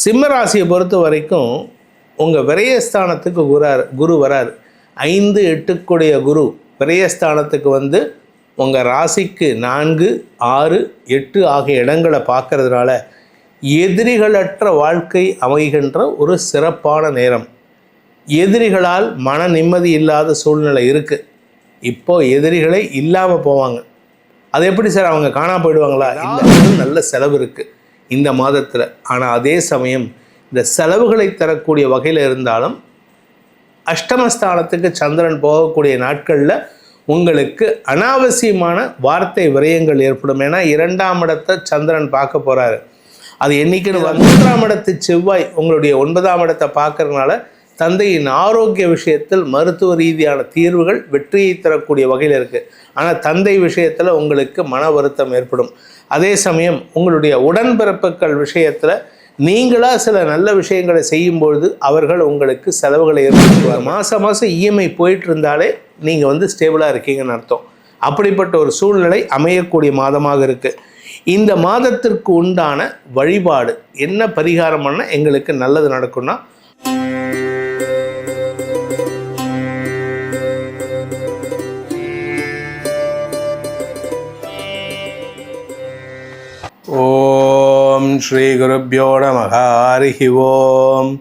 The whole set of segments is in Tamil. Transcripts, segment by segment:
சிம்ம ராசியை பொறுத்த வரைக்கும் உங்கள் விரயஸ்தானத்துக்கு குரார் குரு வரார். ஐந்து எட்டுக்குடைய குரு விரயஸ்தானத்துக்கு வந்து உங்கள் ராசிக்கு நான்கு ஆறு எட்டு ஆகிய இடங்களை பார்க்கறதுனால எதிரிகளற்ற வாழ்க்கை அமைகின்ற ஒரு சிறப்பான நேரம். எதிரிகளால் மன நிம்மதி இல்லாத சூழ்நிலை இருக்குது இப்போ எதிரிகளே இல்லாமல் போவாங்க. அது எப்படி சார் அவங்க காணா போயிடுவாங்களா? இல்லை நல்ல செலவு இருக்குது இந்த மாதத்தில். ஆனால் அதே சமயம் இந்த செலவுகளை தரக்கூடிய வகையில் இருந்தாலும் அஷ்டமஸ்தானத்துக்கு சந்திரன் போகக்கூடிய நாட்களில் உங்களுக்கு அனாவசியமான வார்த்தை விரயங்கள் ஏற்படும். ஏன்னா இரண்டாம் இடத்தை சந்திரன் பார்க்க போகிறாரு அது என்னைக்குன்னு மூன்றாம் இடத்து செவ்வாய் உங்களுடைய ஒன்பதாம் இடத்தை பார்க்கறதுனால தந்தையின் ஆரோக்கிய விஷயத்தில் மருத்துவ ரீதியான தீர்வுகள் வெற்றியை தரக்கூடிய வகையில் இருக்குது ஆனால் தந்தை விஷயத்தில் உங்களுக்கு மன வருத்தம் ஏற்படும். அதே சமயம் உங்களுடைய உடன்பிறப்புகள் விஷயத்தில் நீங்களாக சில நல்ல விஷயங்களை செய்யும்பொழுது அவர்கள் உங்களுக்கு செலவுகளை ஏற்படுத்துவார் மாதம் மாதம் இஎம்ஐ போயிட்டு இருந்தாலே நீங்கள் வந்து ஸ்டேபிளாக இருக்கீங்கன்னு அர்த்தம். அப்படிப்பட்ட ஒரு சூழ்நிலை அமையக்கூடிய மாதமாக இருக்குது இந்த மாதத்திற்கு உண்டான வழிபாடு என்ன பரிகாரம் பண்ணால் எங்களுக்கு நல்லது நடக்கும்னா ஸ்ரீ குருப்பியோ நமக ஹரிஹி ஓம்.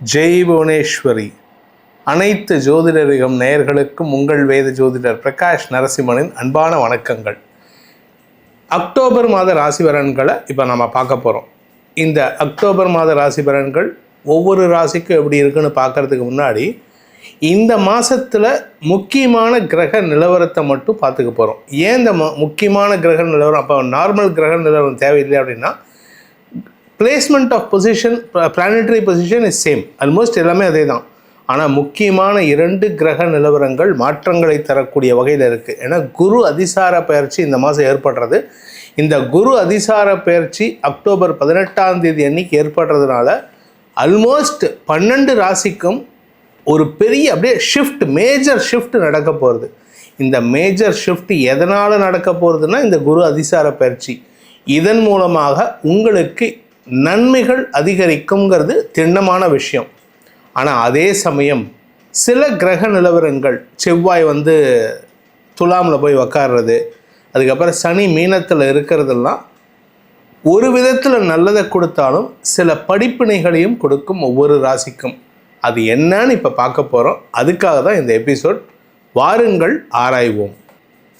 ஜெய் புவனேஸ்வரி. அனைத்து ஜோதிடரிகம் நேயர்களுக்கும் உங்கள் வேத ஜோதிடர் பிரகாஷ் நரசிம்மனின் அன்பான வணக்கங்கள். அக்டோபர் மாத ராசி பலன்களை இப்போ நம்ம பார்க்க போகிறோம் இந்த அக்டோபர் மாத ராசி பலன்கள் ஒவ்வொரு ராசிக்கும் எப்படி இருக்குன்னு பார்க்கறதுக்கு முன்னாடி இந்த மாதத்தில் முக்கியமான கிரக நிலவரத்தை மட்டும் பார்த்துக்க போகிறோம் ஏன் இந்த முக்கியமான கிரக நிலவரம்? அப்போ நார்மல் கிரக நிலவரம் தேவையில்லை அப்படின்னா placement of position planetary position is same almost எல்லாமே அதே தான் ஆனால் முக்கியமான இரண்டு கிரக நிலவரங்கள் மாற்றங்களை தரக்கூடிய வகையில் இருக்குது ஏன்னா குரு அதிசார பயிற்சி இந்த மாதம் ஏற்படுறது. இந்த குரு அதிசார பயிற்சி அக்டோபர் பதினெட்டாம் தேதி அன்னைக்கு ஏற்படுறதுனால அல்மோஸ்ட் பன்னெண்டு ராசிக்கும் ஒரு பெரிய அப்படியே ஷிஃப்ட் மேஜர் ஷிஃப்ட் நடக்க போகிறது இந்த மேஜர் ஷிஃப்ட் எதனால் நடக்க போகிறதுனா இந்த குரு அதிசார பயிற்சி. இதன் மூலமாக உங்களுக்கு நன்மைகள் அதிகரிக்குங்கிறது திண்ணமான விஷயம். ஆனால் அதே சமயம் சில கிரக நிலவரங்கள் செவ்வாய் வந்து துலாமில் போய் உக்காடுறது அதுக்கப்புறம் சனி மீனத்தில் இருக்கிறதெல்லாம் ஒரு விதத்தில் நல்லதை கொடுத்தாலும் சில படிப்பினைகளையும் கொடுக்கும் ஒவ்வொரு ராசிக்கும். அது என்னன்னு இப்போ பார்க்க போகிறோம் அதுக்காக தான் இந்த எபிசோட் வாருங்கள் ஆராய்வோம்.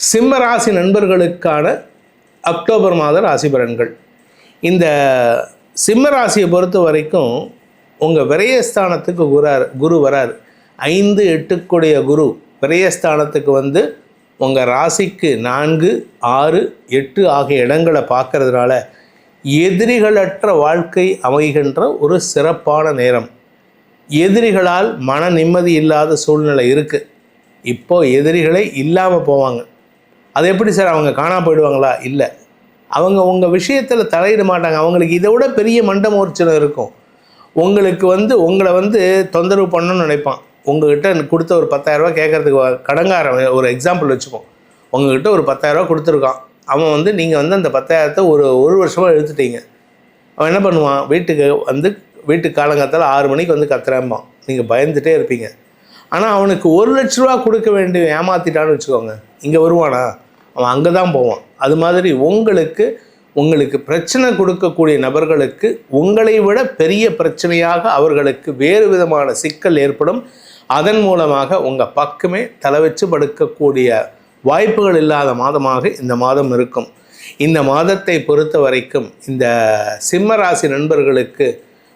சிம்ம ராசி நண்பர்களுக்கான அக்டோபர் மாத ராசி பலன்கள். இந்த சிம்ம ராசியை பொறுத்த வரைக்கும் உங்கள் விரயஸ்தானத்துக்கு குரார் குரு வரார். ஐந்து எட்டுக்குடைய குரு விரயஸ்தானத்துக்கு வந்து உங்கள் ராசிக்கு நான்கு ஆறு எட்டு ஆகிய இடங்களை பார்க்கறதுனால எதிரிகளற்ற வாழ்க்கை அமைகின்ற ஒரு சிறப்பான நேரம். எதிரிகளால் மன நிம்மதி இல்லாத சூழ்நிலை இருக்குது இப்போ எதிரிகளே இல்லாமல் போவாங்க. அது எப்படி சார் அவங்க காணாமல் போயிடுவாங்களா? இல்லை. அவங்க உங்கள் விஷயத்தில் தலையிட மாட்டாங்க. அவங்களுக்கு இதை விட பெரிய மண்டமோர்ச்சனம் இருக்கும். உங்களுக்கு வந்து உங்களை வந்து தொந்தரவு பண்ணணும்னு நினைப்பான். உங்ககிட்ட கொடுத்த ஒரு பத்தாயிரரூபா கேட்குறதுக்கு கடங்காரன் ஒரு எக்ஸாம்பிள் வச்சுப்போம். உங்ககிட்ட ஒரு பத்தாயிரரூபா கொடுத்துருக்கான். அவன் வந்து நீங்கள் வந்து அந்த பத்தாயிரத்தை ஒரு ஒரு வருஷமாக எடுத்துட்டீங்க அவன் என்ன பண்ணுவான்? வீட்டுக்கு வந்து வீட்டு காலங்காத்தால ஆறு மணிக்கு வந்து கத்துறாம்பான். நீங்கள் பயந்துட்டே இருப்பீங்க. ஆனால் அவனுக்கு ஒரு லட்ச ரூபா கொடுக்க வேண்டிய ஏமாத்திட்டான்னு வச்சுக்கோங்க. இங்கே வருவானா? அவன் அங்கே தான் போவான். அது மாதிரி உங்களுக்கு உங்களுக்கு பிரச்சனை கொடுக்கக்கூடிய நபர்களுக்கு உங்களை விட பெரிய பிரச்சனையாக அவர்களுக்கு வேறு விதமான சிக்கல் ஏற்படும். அதன் மூலமாக உங்கள் பக்கமே தலை வச்சு படுக்கக்கூடிய வாய்ப்புகள் இல்லாத மாதமாக இந்த மாதம் இருக்கும். இந்த மாதத்தை பொறுத்த வரைக்கும் இந்த சிம்ம ராசி நண்பர்களுக்கு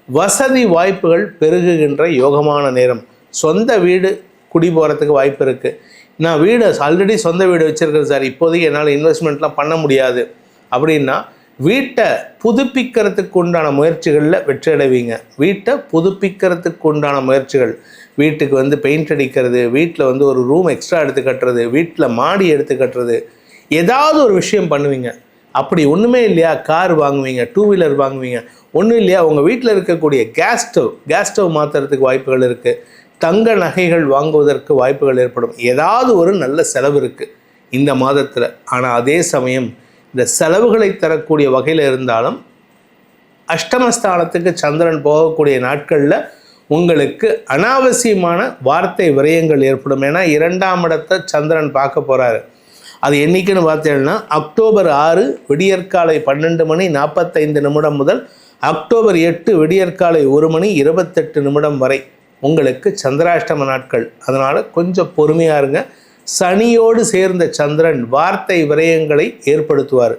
வசதி வாய்ப்புகள் பெருகுகின்ற யோகமான நேரம். சொந்த வீடு குடி போகிறதுக்கு வாய்ப்பு இருக்குது நான் வீடு ஆல்ரெடி சொந்த வீடு வச்சுருக்கேன் சார். இப்போதைக்கு என்னால் இன்வெஸ்ட்மெண்ட்லாம் பண்ண முடியாது. அப்படின்னா வீட்டை புதுப்பிக்கிறதுக்கு உண்டான முயற்சிகளில் வெற்றி அடைவீங்க. வீட்டை புதுப்பிக்கிறதுக்கு உண்டான முயற்சிகள். வீட்டுக்கு வந்து பெயிண்ட் அடிக்கிறது வீட்டில் வந்து ஒரு ரூம் எக்ஸ்ட்ரா எடுத்து கட்டுறது வீட்டில் மாடி எடுத்து கட்டுறது. ஏதாவது ஒரு விஷயம் பண்ணுவீங்க. அப்படி ஒன்றுமே இல்லையா? கார் வாங்குவீங்க டூ வீலர் வாங்குவீங்க. ஒன்றும் இல்லையா? உங்கள் வீட்டில் இருக்கக்கூடிய கேஸ் ஸ்டவ் கேஸ் ஸ்டவ் மாற்றுறதுக்கு வாய்ப்புகள் இருக்குது தங்க நகைகள் வாங்குவதற்கு வாய்ப்புகள் ஏற்படும். ஏதாவது ஒரு நல்ல செலவு இருக்குது இந்த மாதத்தில். ஆனால் அதே சமயம் இந்த செலவுகளை தரக்கூடிய வகையில் இருந்தாலும் அஷ்டமஸ்தானத்துக்கு சந்திரன் போகக்கூடிய நாட்களில் உங்களுக்கு அனாவசியமான வார்த்தை விரயங்கள் ஏற்படும். ஏன்னா இரண்டாம் இடத்தை சந்திரன் பார்க்க போகிறாரு அது என்றைக்குன்னு பார்த்தீங்கன்னா அக்டோபர் ஆறு விடியற்காலை பன்னெண்டு மணி நாற்பத்தைந்து நிமிடம் முதல் அக்டோபர் எட்டு விடியற்காலை ஒரு மணி இருபத்தெட்டு நிமிடம் வரை. உங்களுக்கு சந்திராஷ்டம நாட்கள். அதனால் கொஞ்சம் பொறுமையாக இருங்க. சனியோடு சேர்ந்த சந்திரன் வார்த்தை விரயங்களை ஏற்படுத்துவார்.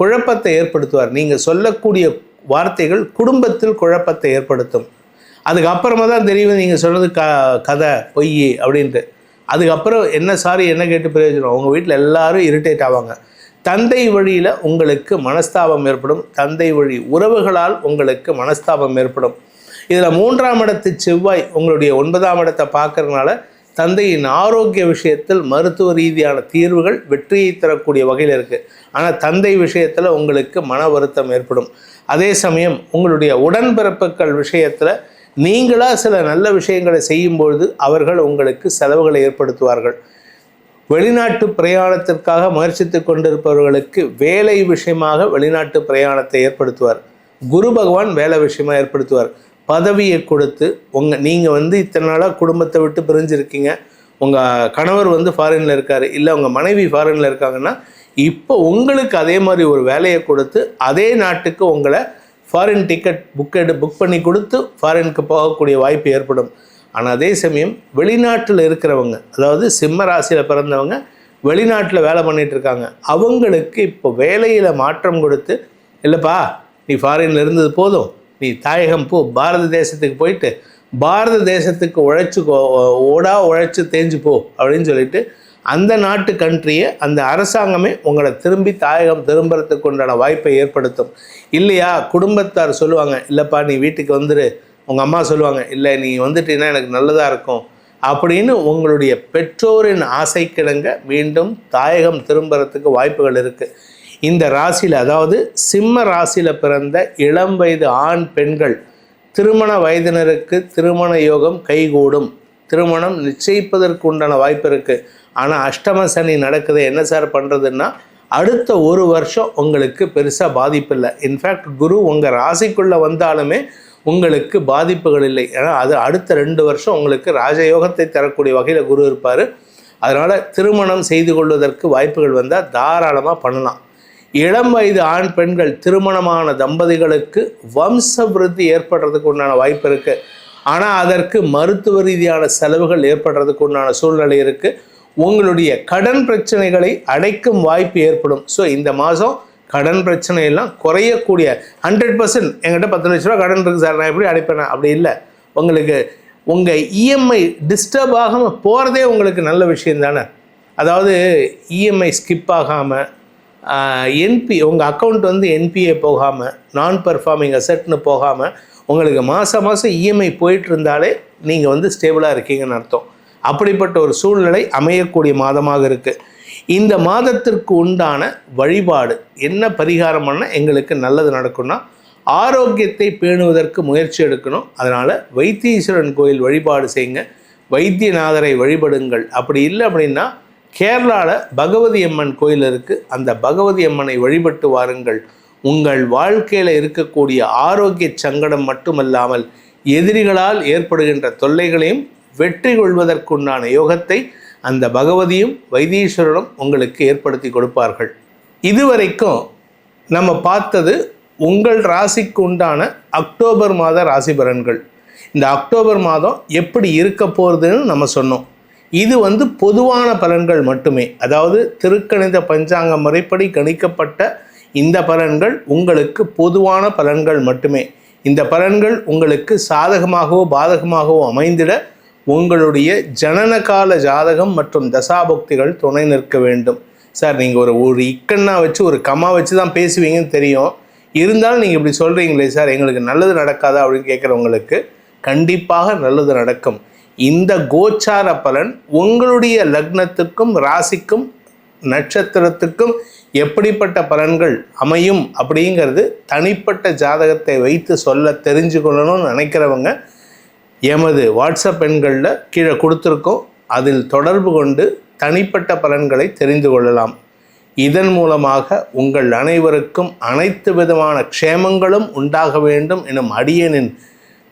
குழப்பத்தை ஏற்படுத்துவார். நீங்கள் சொல்லக்கூடிய வார்த்தைகள் குடும்பத்தில் குழப்பத்தை ஏற்படுத்தும். அதுக்கப்புறமா தான் தெரியும் நீங்கள் சொல்கிறது க கதை பொய் அப்படின்ட்டு. அதுக்கப்புறம் என்ன சாரி என்ன கேட்டு பிரயோஜனம்? உங்கள் வீட்டில் எல்லாரும் இரிட்டேட் ஆவாங்க. தந்தை வழியில் உங்களுக்கு மனஸ்தாபம் ஏற்படும். தந்தை வழி உறவுகளால் உங்களுக்கு மனஸ்தாபம் ஏற்படும். இதில் மூன்றாம் இடத்து செவ்வாய் உங்களுடைய ஒன்பதாம் இடத்தை பார்க்கறதுனால தந்தையின் ஆரோக்கிய விஷயத்தில் மருத்துவ ரீதியான தீர்வுகள் வெற்றியை தரக்கூடிய வகையில் இருக்குது ஆனால் தந்தை விஷயத்தில் உங்களுக்கு மன வருத்தம் ஏற்படும். அதே சமயம் உங்களுடைய உடன்பிறப்புகள் விஷயத்தில் நீங்களாக சில நல்ல விஷயங்களை செய்யும்பொழுது அவர்கள் உங்களுக்கு செலவுகளை ஏற்படுத்துவார்கள். வெளிநாட்டு பிரயாணத்திற்காக முயற்சித்து கொண்டிருப்பவர்களுக்கு வேலை விஷயமாக வெளிநாட்டு பிரயாணத்தை ஏற்படுத்துவார். குரு பகவான் வேலை விஷயமாக ஏற்படுத்துவார். பதவியை கொடுத்து உங்கள் நீங்கள் வந்து இத்தனை நாளாக குடும்பத்தை விட்டு பிரிஞ்சிருக்கீங்க. உங்கள் கணவர் வந்து ஃபாரினில் இருக்கார். இல்லை உங்கள் மனைவி ஃபாரினில் இருக்காங்கன்னா இப்போ உங்களுக்கு அதே மாதிரி ஒரு வேலையை கொடுத்து அதே நாட்டுக்கு உங்களை ஃபாரின் டிக்கெட் புக் எடு புக் பண்ணி கொடுத்து ஃபாரினுக்கு போகக்கூடிய வாய்ப்பு ஏற்படும். ஆனால் அதே சமயம் வெளிநாட்டில் இருக்கிறவங்க அதாவது சிம்ம ராசியில் பிறந்தவங்க வெளிநாட்டில் வேலை பண்ணிகிட்டு இருக்காங்க. அவங்களுக்கு இப்போ வேலையில் மாற்றம் கொடுத்து இல்லைப்பா நீ ஃபாரின்ல இருந்தது போதும். நீ தாயகம் போ பாரத தேசத்துக்கு போயிட்டு பாரத தேசத்துக்கு உழைச்சி ஓடா உழைச்சி தேஞ்சு போ அப்படின்னு சொல்லிட்டு அந்த நாட்டு கண்ட்ரியை அந்த அரசாங்கமே உங்களை திரும்பி தாயகம் திரும்புறதுக்கு உண்டான வாய்ப்பை ஏற்படுத்தும். இல்லையா? குடும்பத்தார் சொல்லுவாங்க இல்லைப்பா நீ வீட்டுக்கு வந்துடு உங்கள் அம்மா சொல்லுவாங்க இல்லை நீ வந்துட்டீங்கன்னா எனக்கு நல்லதாக இருக்கும். அப்படின்னு உங்களுடைய பெற்றோரின் ஆசைக்கிடங்க மீண்டும் தாயகம் திரும்புறதுக்கு வாய்ப்புகள் இருக்குது இந்த ராசியில் அதாவது சிம்ம ராசியில் பிறந்த இளம் வயது ஆண் பெண்கள் திருமண வயதினருக்கு திருமண யோகம் கைகூடும். திருமணம் நிச்சயிப்பதற்கு உண்டான வாய்ப்பு இருக்குது ஆனால் அஷ்டம சனி நடக்குது. என்ன சார் பண்ணுறதுன்னா அடுத்த ஒரு வருஷம் உங்களுக்கு பெருசாக பாதிப்பு இல்லை. இன்ஃபேக்ட் குரு உங்கள் ராசிக்குள்ளே வந்தாலுமே உங்களுக்கு பாதிப்புகள் இல்லை. ஏன்னா அது அடுத்த ரெண்டு வருஷம் உங்களுக்கு ராஜயோகத்தை தரக்கூடிய வகையில் குரு இருப்பார். அதனால் திருமணம் செய்து கொள்வதற்கு வாய்ப்புகள் வந்தால் தாராளமாக பண்ணலாம். இளம் வயது ஆண் பெண்கள் திருமணமான தம்பதிகளுக்கு வம்ச விருத்தி ஏற்படுறதுக்கு உண்டான வாய்ப்பு இருக்குது ஆனால் அதற்கு மருத்துவ ரீதியான செலவுகள் ஏற்படுறதுக்கு உண்டான சூழ்நிலை இருக்குது உங்களுடைய கடன் பிரச்சனைகளை அடைக்கும் வாய்ப்பு ஏற்படும். ஸோ இந்த மாதம் கடன் பிரச்சனையெல்லாம் குறையக்கூடிய ஹண்ட்ரட் பர்சன்ட் என்கிட்ட பத்து லட்ச ரூபா கடன் இருக்குது சார் நான் எப்படி அடைப்பேன்? அப்படி இல்லை. உங்களுக்கு உங்கள் இஎம்ஐ டிஸ்டர்ப் ஆகாமல் போகிறதே உங்களுக்கு நல்ல விஷயம் தானே. அதாவது இஎம்ஐ ஸ்கிப் ஆகாமல் என்பி உங்கள் அக்கௌண்ட் வந்து என்பிஏ போகாமல் நான் பெர்ஃபார்மிங் அசட்னு போகாமல் உங்களுக்கு மாதம் மாதம் இஎம்ஐ போயிட்டு இருந்தாலே நீங்கள் வந்து ஸ்டேபிளாக இருக்கீங்கன்னு அர்த்தம். அப்படிப்பட்ட ஒரு சூழ்நிலை அமையக்கூடிய மாதமாக இருக்குது இந்த மாதத்திற்கு உண்டான வழிபாடு என்ன பரிகாரம் பண்ணால் எங்களுக்கு நல்லது நடக்கும்னா ஆரோக்கியத்தை பேணுவதற்கு முயற்சி எடுக்கணும். அதனால் வைத்தீஸ்வரன் கோயில் வழிபாடு செய்யுங்க. வைத்தியநாதரை வழிபடுங்கள். அப்படி இல்லை அப்படின்னா கேரளாவில் பகவதி அம்மன் கோயில் இருக்குது அந்த பகவதி அம்மனை வழிபட்டு வாருங்கள். உங்கள் வாழ்க்கையில் இருக்கக்கூடிய ஆரோக்கிய சங்கடம் மட்டுமல்லாமல் எதிரிகளால் ஏற்படுகின்ற தொல்லைகளையும் வெற்றி கொள்வதற்குண்டான யோகத்தை அந்த பகவதியும் வைத்தீஸ்வரனும் உங்களுக்கு ஏற்படுத்தி கொடுப்பார்கள். இதுவரைக்கும் நம்ம பார்த்தது உங்கள் ராசிக்கு உண்டான அக்டோபர் மாத ராசி பலன்கள் இந்த அக்டோபர் மாதம் எப்படி இருக்க போகிறதுன்னு நம்ம சொன்னோம். இது வந்து பொதுவான பலன்கள் மட்டுமே. அதாவது திருக்கணித பஞ்சாங்க முறைப்படி கணிக்கப்பட்ட இந்த பலன்கள் உங்களுக்கு பொதுவான பலன்கள் மட்டுமே. இந்த பலன்கள் உங்களுக்கு சாதகமாகவோ பாதகமாகவோ அமைந்திட உங்களுடைய ஜனனகால ஜாதகம் மற்றும் தசாபக்திகள் துணை நிற்க வேண்டும். சார் நீங்கள் ஒரு ஒரு இக்கண்ணா வச்சு ஒரு கம்மா வச்சு தான் பேசுவீங்கன்னு தெரியும். இருந்தாலும் நீங்கள் இப்படி சொல்கிறீங்களே சார் எங்களுக்கு நல்லது நடக்காதா அப்படின்னு கேட்குறவங்களுக்கு கண்டிப்பாக நல்லது நடக்கும். இந்த கோச்சார பலன் உங்களுடைய லக்னத்துக்கும் ராசிக்கும் நட்சத்திரத்துக்கும் எப்படிப்பட்ட பலன்கள் அமையும் அப்படிங்கிறது தனிப்பட்ட ஜாதகத்தை வைத்து சொல்ல தெரிஞ்சு கொள்ளணும்னு நினைக்கிறவங்க எமது வாட்ஸ்அப் எண்களில் கீழே கொடுத்துருக்கோம். அதில் தொடர்பு கொண்டு தனிப்பட்ட பலன்களை தெரிந்து கொள்ளலாம். இதன் மூலமாக உங்கள் அனைவருக்கும் அனைத்து விதமான க்ஷேமங்களும் உண்டாக வேண்டும் எனும் அடியனின்